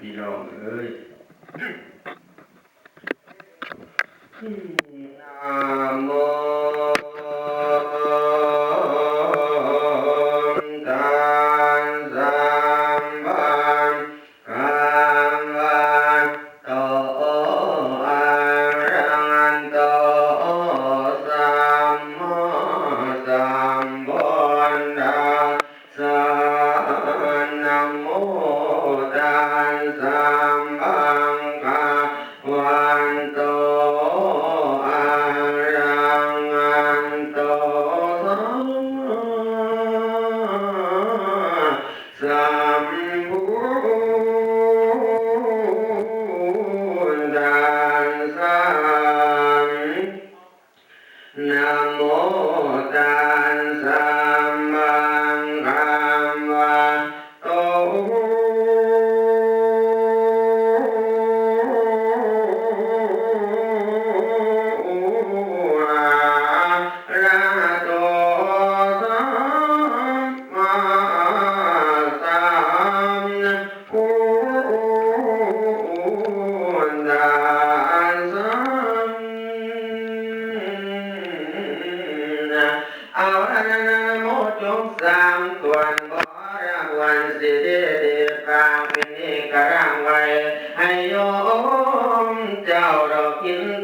พี่น้องเอ้ยนะโม Krishna.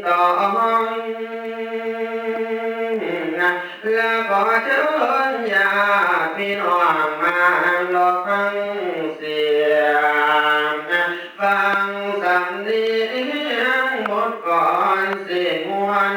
ต้องและขอเชิญญาติพี่น้องมาลอฟังเสียงฟังสำเนียงบทก่อนเสียงวัน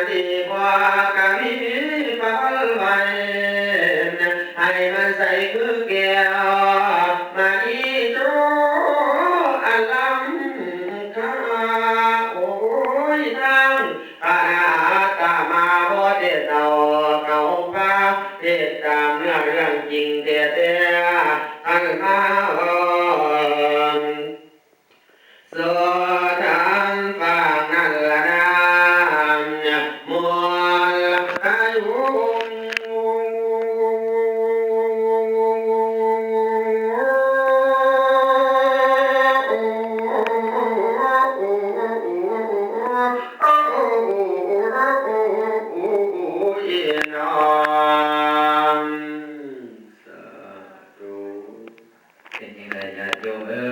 started. Oh, yeah, no.